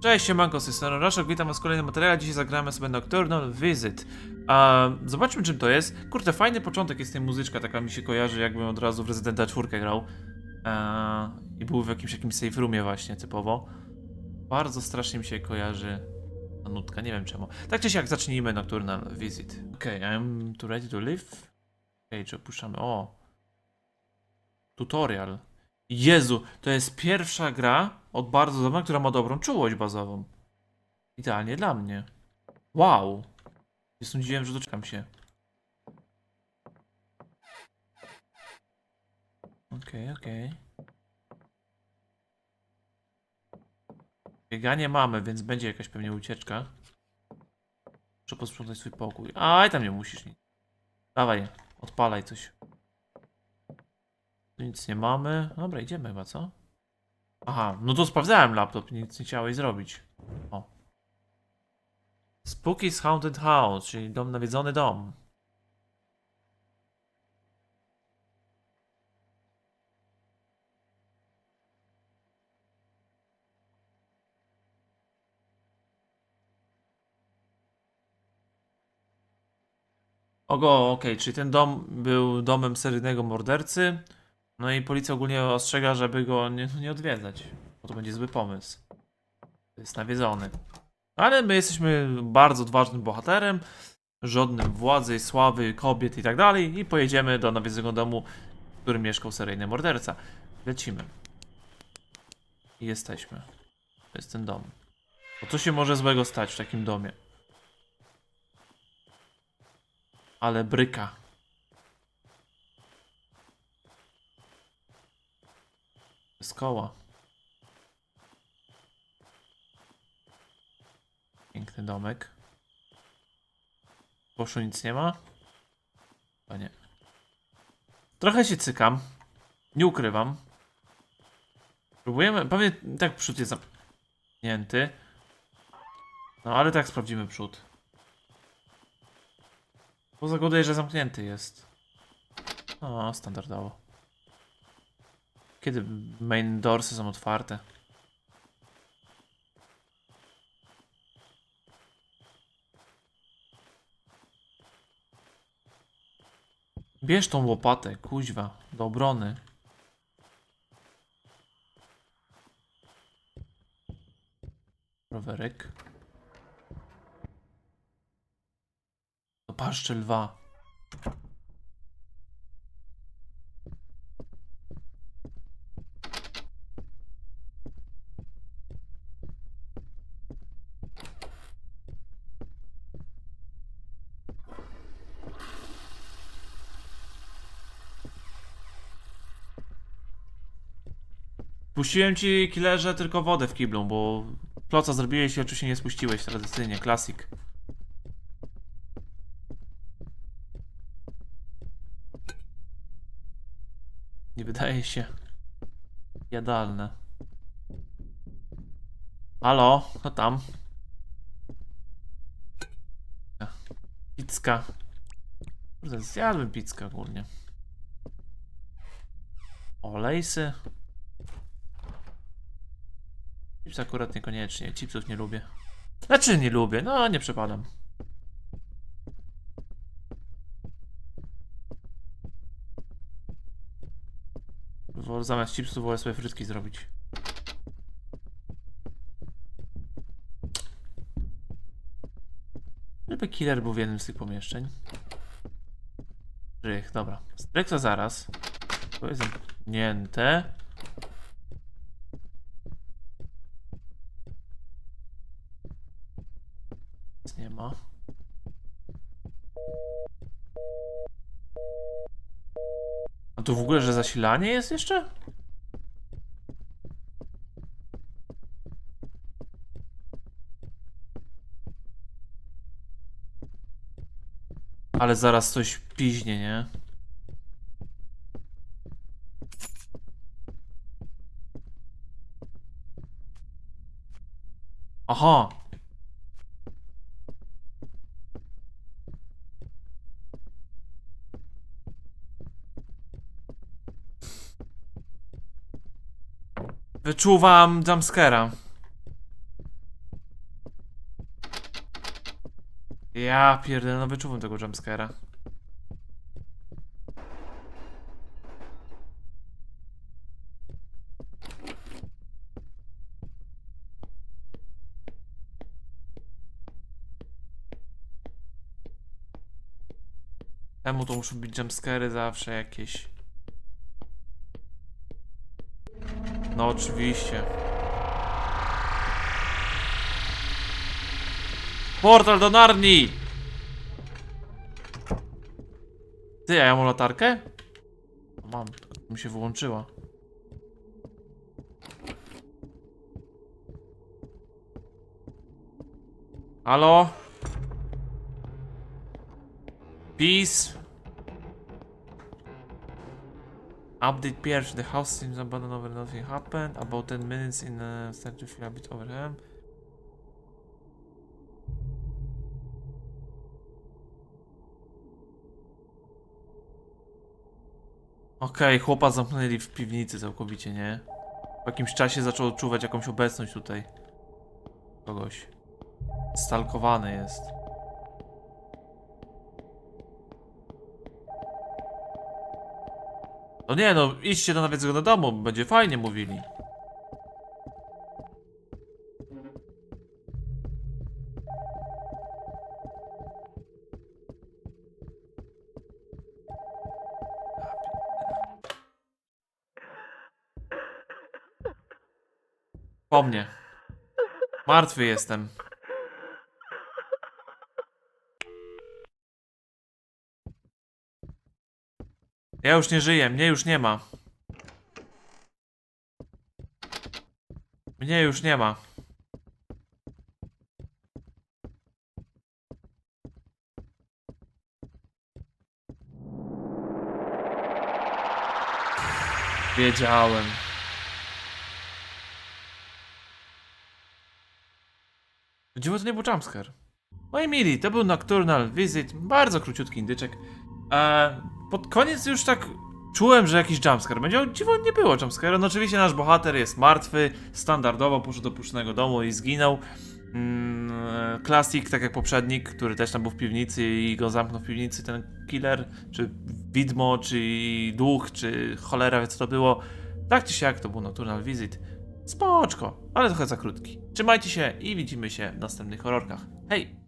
Cześć, siemanko, z tej strony Raszok, witam was w kolejnym materiale, dzisiaj zagramy sobie Nocturnal Visit. A, zobaczmy czym to jest. Kurde, fajny początek jest tej muzyczka, taka mi się kojarzy, jakbym od razu w Residenta 4 grał. I był w jakimś, jakimś safe roomie właśnie, typowo. Bardzo strasznie mi się kojarzy ta nutka, nie wiem czemu. Tak czy siak, zacznijmy Nocturnal Visit. Okej, I'm too ready to live. Okej, czy opuszczamy? O! Tutorial. Jezu, to jest pierwsza gra od bardzo dawna, która ma dobrą czułość bazową. Idealnie dla mnie. Wow. Nie sądziłem, że doczekam się. Okej, okej. Bieganie mamy, więc będzie jakaś pewnie ucieczka. Muszę posprzątać swój pokój. Aj, tam nie musisz nic. Dawaj, odpalaj coś. Nic nie mamy. Dobra, idziemy chyba, co? Aha, no to sprawdzałem laptop, nic nie chciałeś zrobić. O. Spooky's Haunted House, czyli dom nawiedzony dom. Ogo, okej, czyli ten dom był domem seryjnego mordercy. No i policja ogólnie ostrzega, żeby go nie, nie odwiedzać, bo to będzie zły pomysł. Jest nawiedzony. Ale my jesteśmy bardzo odważnym bohaterem, żadnym władzy, sławy, kobiet i tak dalej i pojedziemy do nawiedzonego domu, w którym mieszkał seryjny morderca. Lecimy. I jesteśmy. To jest ten dom. Bo co się może złego stać w takim domie? Ale bryka. Z koła. Piękny domek. Poszu nic nie ma? Chyba nie. Trochę się cykam. Nie ukrywam. Próbujemy. Pewnie tak przód jest zamknięty. No ale tak sprawdzimy przód. Poza godę, że zamknięty jest. O, standardowo. Kiedy main doorsy są otwarte? Bierz tą łopatę, kuźwa, do obrony. Rowerek. Do paszczy lwa. Puściłem ci, killerze, tylko wodę w kiblu, bo kloca zrobiłeś i oczywiście nie spuściłeś tradycyjnie, klasik. Nie wydaje się jadalne. Halo, co tam? Pizka. Kurde, zjadłem pizzkę ogólnie. Olejsy. Chips akurat niekoniecznie, chipsów nie lubię. Znaczy nie lubię, no nie przepadam. Zamiast chipsów wolę sobie frytki zrobić. Żeby killer był w jednym z tych pomieszczeń. Rych, dobra. Stryk to zaraz. To jest zamknięte. Nic nie ma. A tu w ogóle, że zasilanie jest jeszcze? Ale zaraz coś piźnie, nie? Aha, Wyczuwam jumpscare'a. Ja pierdolę, no wyczuwam tego jumpscare'a. Temu to muszą być jumpscary zawsze jakieś. No oczywiście. Portal do Narni! Ty, a ja mam latarkę? Mam, mi się wyłączyła. Halo? Peace? Update pierwszy. The house seems abandoned over nothing happened. About 10 minutes in uh, start to feel a bit overwhelmed. Okej, chłopa zamknęli w piwnicy całkowicie, nie? Po jakimś czasie zaczął odczuwać jakąś obecność tutaj. Kogoś. Stalkowany jest. No nie no, idźcie do nawet do domu, będzie fajnie mówili. Po mnie. Martwy jestem. Ja już nie żyję, mnie już nie ma. Mnie już nie ma. Wiedziałem. Dziwo to nie był jumpscare. Moi mili, to był Nocturnal Visit, bardzo króciutki indyczek. E, pod koniec już tak czułem, że jakiś jumpscare będzie. O dziwo nie było jumpscare. No oczywiście nasz bohater jest martwy, standardowo poszedł do puszczonego domu i zginął. Mm, Klasik, tak jak poprzednik, który też tam był w piwnicy i go zamknął w piwnicy, ten killer, czy widmo, czy duch, czy cholera wie co to było. Tak czy siak to był Nocturnal Visit. Spoczko, ale trochę za krótki. Trzymajcie się i widzimy się w następnych horrorkach. Hej!